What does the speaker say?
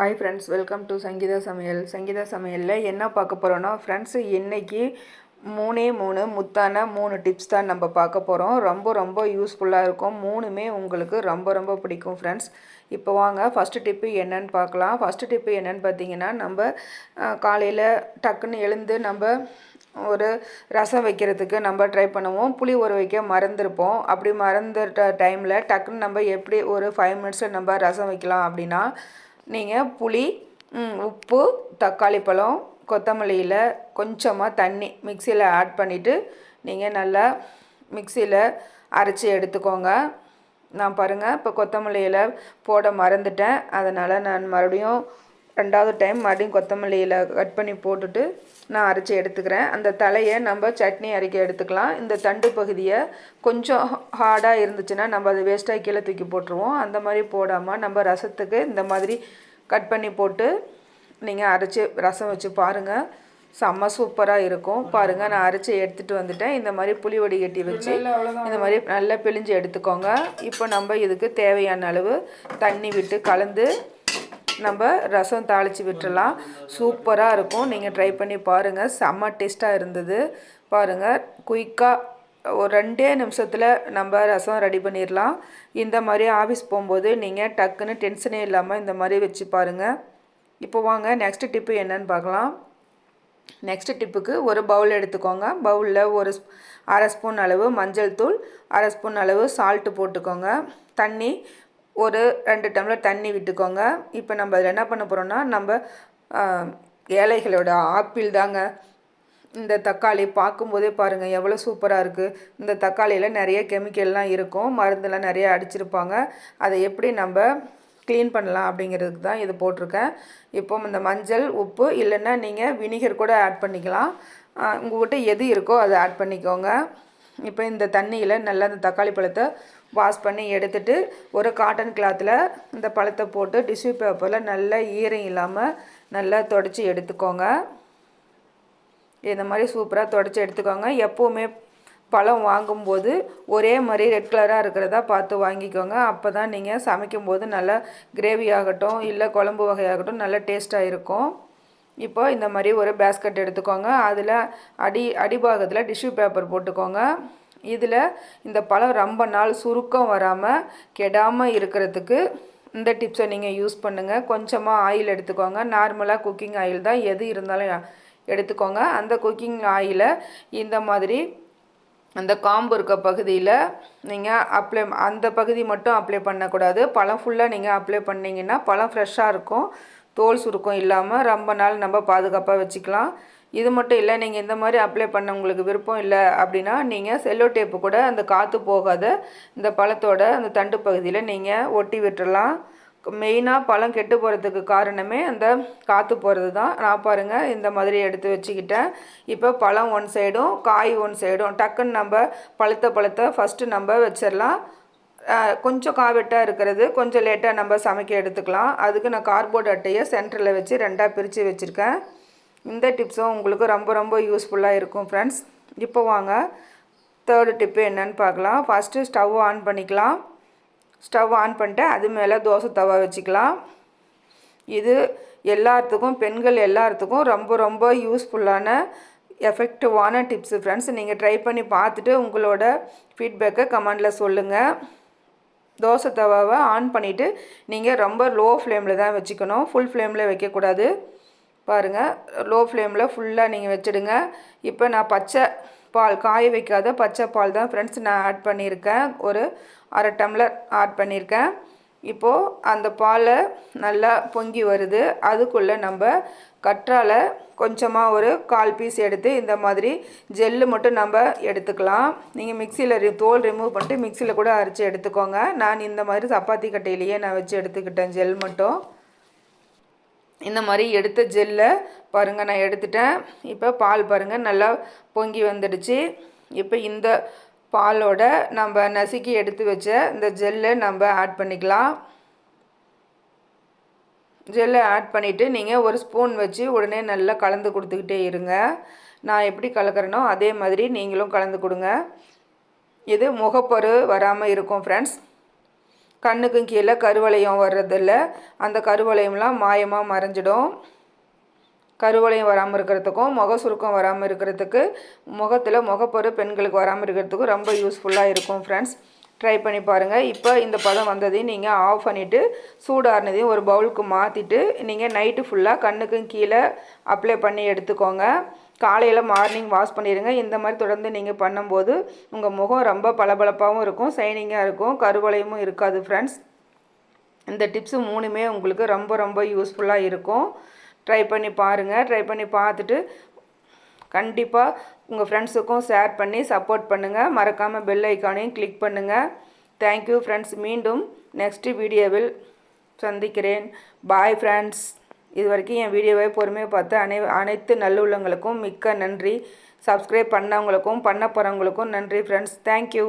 Hi friends welcome to Sangeetha Samayal. Sangeetha சமையலில் என்ன பார்க்க போகிறோன்னா ஃப்ரெண்ட்ஸ் இன்றைக்கி மூணே மூணு முத்தான மூணு டிப்ஸ் தான் நம்ம பார்க்க போகிறோம் ரொம்ப ரொம்ப யூஸ்ஃபுல்லாக இருக்கும். மூணுமே உங்களுக்கு ரொம்ப ரொம்ப பிடிக்கும் ஃப்ரெண்ட்ஸ் இப்போ வாங்க ஃபஸ்ட்டு டிப்பு என்னன்னு பார்க்கலாம். ஃபஸ்ட்டு டிப்பு என்னன்னு பார்த்தீங்கன்னா நம்ம காலையில் டக்குன்னு எழுந்து நம்ம ஒரு ரசம் வைக்கிறதுக்கு நம்ம ட்ரை பண்ணுவோம். புளி ஊற வைக்க மறந்துருப்போம். அப்படி மறந்துட்ட டைமில் டக்குன்னு நம்ம எப்படி ஒரு ஃபைவ் மினிட்ஸில் நம்ம ரசம் வைக்கலாம் அப்படின்னா நீங்கள் புளி உப்பு தக்காளி பழம் கொத்தமல்லியில் கொஞ்சமாக தண்ணி மிக்சியில் ஆட் பண்ணிவிட்டு நீங்கள் நல்லா மிக்சியில் அரைச்சி எடுத்துக்கோங்க. நான் பாருங்கள் இப்போ கொத்தமல்லியில் போட மறந்துட்டேன். அதனால் நான் மறுபடியும் ரெண்டாவது டைம் மறுபடியும் கொத்தமல்லி இலை கட் பண்ணி போட்டுட்டு நான் அரைச்சி எடுத்துக்கிறேன். அந்த தலையை நம்ம சட்னி அரைக்க எடுத்துக்கலாம். இந்த தண்டு பகுதியை கொஞ்சம் ஹார்டாக இருந்துச்சுன்னா நம்ம அதை வேஸ்ட்டாக கீழே தூக்கி போட்டுருவோம். அந்த மாதிரி போடாமல் நம்ம ரசத்துக்கு இந்த மாதிரி கட் பண்ணி போட்டு நீங்கள் அரைச்சி ரசம் வச்சு பாருங்கள் செம்ம சூப்பராக இருக்கும். பாருங்கள் நான் அரைச்சி எடுத்துகிட்டு வந்துட்டேன். இந்த மாதிரி புளி வடிகட்டி வச்சு இந்த மாதிரி நல்லா பிழிஞ்சு எடுத்துக்கோங்க. இப்போ நம்ம இதுக்கு தேவையான அளவு தண்ணி விட்டு கலந்து நம்ம ரசம் தாளித்து விட்டுறலாம். சூப்பராக இருக்கும். நீங்கள் ட்ரை பண்ணி பாருங்கள் செம்ம டேஸ்ட்டாக இருந்தது. பாருங்கள் குயிக்காக ஒரு ரெண்டே நிமிஷத்தில் நம்ம ரசம் ரெடி பண்ணிடலாம் இந்த மாதிரி ஆஃபீஸ் போகும்போது நீங்கள் டக்குன்னு டென்ஷனே இல்லாமல் இந்த மாதிரி வச்சு பாருங்கள் இப்போ வாங்க நெக்ஸ்ட் டிப்பு என்னன்னு பார்க்கலாம். நெக்ஸ்ட் டிப்புக்கு ஒரு பவுல் எடுத்துக்கோங்க. பவுலில் ஒரு அரை ஸ்பூன் அளவு மஞ்சள் தூள் அரை ஸ்பூன் அளவு சால்ட்டு போட்டுக்கோங்க. தண்ணி ஒரு ரெண்டு டம்ளர் தண்ணி விட்டுக்கோங்க. இப்போ நம்ம அதில் என்ன பண்ண போகிறோம்னா நம்ம ஏழைகளோட ஆப்பிள் தாங்க. இந்த தக்காளி பார்க்கும்போதே பாருங்கள் எவ்வளோ சூப்பராக இருக்குது இந்த தக்காளியில் நிறைய கெமிக்கல்லாம் இருக்கும். மருந்தெல்லாம் நிறைய அடிச்சிருப்பாங்க. அதை எப்படி நம்ம க்ளீன் பண்ணலாம் அப்படிங்கிறதுக்கு தான் இது போட்டிருக்கேன். இப்போ இந்த மஞ்சள் உப்பு இல்லைன்னா நீங்கள் வினிகர் கூட ஆட் பண்ணிக்கலாம். உங்கள்கிட்ட எது இருக்கோ அதை ஆட் பண்ணிக்கோங்க. இப்போ இந்த தண்ணியில் நல்லா இந்த தக்காளி பழத்தை வாஷ் பண்ணி எடுத்துட்டு ஒரு காட்டன் கிளாத்தில் இந்த பழத்தை போட்டு டிஷ்யூ பேப்பரில் நல்லா ஈரம் இல்லாமல் நல்லா தொடச்சி எடுத்துக்கோங்க. இந்த மாதிரி சூப்பராக தொடச்சி எடுத்துக்கோங்க. எப்போவுமே பழம் வாங்கும்போது ஒரே மாதிரி ரெட் கலராக இருக்கிறதா பார்த்து வாங்கிக்கோங்க. அப்போ தான் நீங்கள் சமைக்கும்போது நல்லா கிரேவி ஆகட்டும் இல்லை குழம்பு வகையாகட்டும் நல்ல டேஸ்ட்டாக இருக்கும். இப்போ இந்த மாதிரி ஒரு பேஸ்கெட் எடுத்துக்கோங்க. அதில் அடி அடிபாகத்தில் டிஷ்யூ பேப்பர் போட்டுக்கோங்க. இதில் இந்த பழம் ரொம்ப நாள் சுருக்கம் வராமல் கெடாமல் இருக்கிறதுக்கு இந்த டிப்ஸை நீங்கள் யூஸ் பண்ணுங்கள் கொஞ்சமாக ஆயில் எடுத்துக்கோங்க. நார்மலாக குக்கிங் ஆயில் தான் எது இருந்தாலும் எடுத்துக்கோங்க. அந்த குக்கிங் ஆயிலை இந்த மாதிரி அந்த காம்பு இருக்க பகுதியில் நீங்கள் அப்ளை அந்த பகுதி மட்டும் அப்ளை பண்ணக்கூடாது. பழம் ஃபுல்லாக நீங்கள் அப்ளை பண்ணிங்கன்னா பழம் ஃப்ரெஷ்ஷாக இருக்கும். தோல் சுருக்கம் இல்லாமல் ரொம்ப நாள் நம்ம பாதுகாப்பாக வச்சுக்கலாம். இது மட்டும் இல்லை நீங்கள் இந்த மாதிரி அப்ளை பண்ண உங்களுக்கு விருப்பம் இல்லை அப்படின்னா நீங்கள் செல்லோ டேப்பு கூட அந்த காற்று போகாத இந்த பழத்தோட அந்த தண்டு பகுதியில் நீங்கள் ஒட்டி விட்டுறலாம். மெயினாக பழம் கெட்டு போகிறதுக்கு காரணமே அந்த காற்று போகிறது தான் நான் பாருங்கள் இந்த மாதிரி எடுத்து வச்சுக்கிட்டேன். இப்போ பழம் ஒன் சைடும் காய் ஒன் சைடும் டக்குன்னு நம்ம பழுத்த பழத்தை ஃபஸ்ட்டு நம்ம வச்சிடலாம் கொஞ்சம் காவெட்டாக இருக்கிறது கொஞ்சம் லேட்டாக நம்ம சமைக்க எடுத்துக்கலாம். அதுக்கு நான் கார்போர்ட் அட்டையை சென்டரில் வச்சு ரெண்டாக பிரித்து வச்சுருக்கேன். இந்த டிப்ஸும் உங்களுக்கு ரொம்ப ரொம்ப யூஸ்ஃபுல்லாக இருக்கும் ஃப்ரெண்ட்ஸ் இப்போ வாங்க. தேர்டு டிப்பு என்னன்னு பார்க்கலாம். ஃபஸ்ட்டு ஸ்டவ் ஆன் பண்ணிக்கலாம். ஸ்டவ் ஆன் பண்ணிட்டு அது மேலே தோசை தவா வச்சுக்கலாம். இது எல்லாத்துக்கும் பெண்கள் எல்லாத்துக்கும் ரொம்ப ரொம்ப யூஸ்ஃபுல்லான எஃபெக்டிவான டிப்ஸு ஃப்ரெண்ட்ஸ் நீங்கள் ட்ரை பண்ணி பார்த்துட்டு உங்களோட ஃபீட்பேக்கை கமெண்டில் சொல்லுங்கள் தோசை தவாவை ஆன் பண்ணிவிட்டு நீங்கள் ரொம்ப லோ ஃப்ளேமில் தான் வச்சுக்கணும். ஃபுல் ஃப்ளேமில் வைக்கக்கூடாது. பாருங்கள் லோ ஃப்ளேமில் ஃபுல்லாக நீங்கள் வச்சுடுங்க. இப்போ நான் பச்சை பால் காய வைக்காத பச்சை பால் தான் ஃப்ரெண்ட்ஸ் நான் ஆட் பண்ணியிருக்கேன். ஒரு அரை டம்ளர் ஆட் பண்ணியிருக்கேன். இப்போது அந்த பாலை நல்லா பொங்கி வருது. அதுக்குள்ளே நம்ம கற்றால கொஞ்சமாக ஒரு கால் பீஸ் எடுத்து இந்த மாதிரி ஜெல்லு மட்டும் நம்ம எடுத்துக்கலாம். நீங்கள் மிக்சியில் தோல் ரிமூவ் பண்ணிட்டு மிக்சியில் கூட அரைச்சி எடுத்துக்கோங்க. நான் இந்த மாதிரி சப்பாத்தி கட்டையிலேயே நான் வச்சு எடுத்துக்கிட்டேன் ஜெல் மட்டும். இந்த மாதிரி எடுத்த ஜெல்லை பாருங்கள் நான் எடுத்துட்டேன். இப்போ பால் பாருங்கள் நல்லா பொங்கி வந்துடுச்சு. இப்போ இந்த பாலோட நம்ம நசுக்கி எடுத்து வச்ச இந்த ஜெல்லை நம்ம ஆட் பண்ணிக்கலாம். ஜெல்லை ஆட் பண்ணிவிட்டு நீங்கள் ஒரு ஸ்பூன் வச்சு உடனே நல்லா கலந்து கொடுத்துக்கிட்டே இருங்க. நான் எப்படி கலக்கிறேனோ அதே மாதிரி நீங்களும் கலந்து கொடுங்க. இது முகப்பரு வராமல் இருக்கும் ஃப்ரெண்ட்ஸ் கண்ணுக்கும் கீழே கருவளையம் வர்றதில்ல. அந்த கருவளையம்லாம் மாயமாக மறைஞ்சிடும். கருவளையம் வராமல் இருக்கிறதுக்கும் முக சுருக்கம் வராமல் இருக்கிறதுக்கு முகத்தில் முகப்பொரு பெண்களுக்கு வராமல் இருக்கிறதுக்கும் ரொம்ப யூஸ்ஃபுல்லாக இருக்கும் ஃப்ரெண்ட்ஸ் ட்ரை பண்ணி பாருங்கள் இப்போ இந்த பதம் வந்ததையும் நீங்கள் ஆஃப் பண்ணிவிட்டு சூடாறினதையும் ஒரு பவுலுக்கு மாற்றிட்டு நீங்கள் நைட்டு ஃபுல்லாக கண்ணுக்கும் கீழே அப்ளை பண்ணி எடுத்துக்கோங்க. காலையில் மார்னிங் வாஷ் பண்ணிடுங்க இந்த மாதிரி தொடர்ந்து நீங்கள் பண்ணும்போது உங்கள் முகம் ரொம்ப பளபளப்பாகவும் இருக்கும். சைனிங்காக இருக்கும். கருவளையமும் இருக்காது ஃப்ரெண்ட்ஸ் இந்த டிப்ஸு மூணுமே உங்களுக்கு ரொம்ப ரொம்ப யூஸ்ஃபுல்லாக இருக்கும். ட்ரை பண்ணி பாருங்கள் ட்ரை பண்ணி பார்த்துட்டு கண்டிப்பாக உங்கள் ஃப்ரெண்ட்ஸுக்கும் ஷேர் பண்ணி சப்போர்ட் பண்ணுங்கள் மறக்காமல் பெல் ஐக்கானையும் கிளிக் பண்ணுங்கள் தேங்க்யூ ஃப்ரெண்ட்ஸ் மீண்டும் நெக்ஸ்ட்டு வீடியோவில் சந்திக்கிறேன். பாய் ஃப்ரெண்ட்ஸ் இது வரைக்கும் என் வீடியோவை பொறுமையாக பார்த்து அனை அனைத்து நல்லுள்ளங்களுக்கும் மிக்க நன்றி. சப்ஸ்கிரைப் பண்ணவங்களுக்கும் பண்ண போகிறவங்களுக்கும் நன்றி ஃப்ரெண்ட்ஸ் தேங்க்யூ